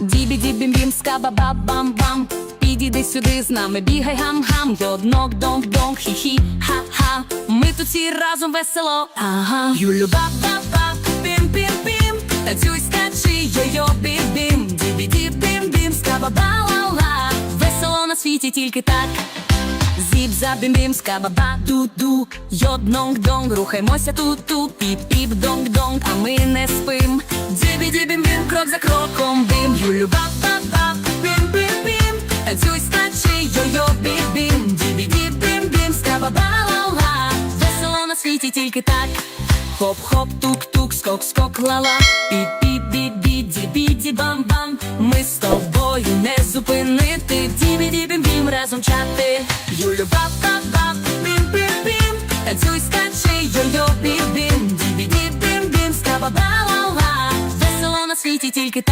Дібі дібім бім скаба ба бам бам Підійди сюди з нами, бігай гам-гам. Йоднок донк донк хі-хі ха-ха. Ми тут всі разом весело, ага. Юлю. Ба ба ба пім пім пім Танцюй скачи, йо-йо бім бім Дібі діб бім бім скаба ба ла ла Весело на світі тільки так. Зіп за бім бім скабаба ду ду Йоднонг донг, рухаймося тут ту піп піп донг Йо-йо бам-бам-бам, бім-бім-бім, танцюй, скачи, йо-йо, бім-бім, дібі-ді, бім-бім, скаба-ба-ла-ла Весело на світі тільки так. Хоп-хоп, тук-тук, скок-скок, ла-ла. Бі-бі-бі-бі, дібі-ді-бам-бам Ми з тобою не зупинити, дібі-ді, бім-бім, разом чати. Йо-йо бам-бам-бам, бім-бім-бім, танцюй, скачи, йо-йо, бім-бім, дібі-ді, бім-бім, скаба-ба-ла-ла Весело на світі тільки так.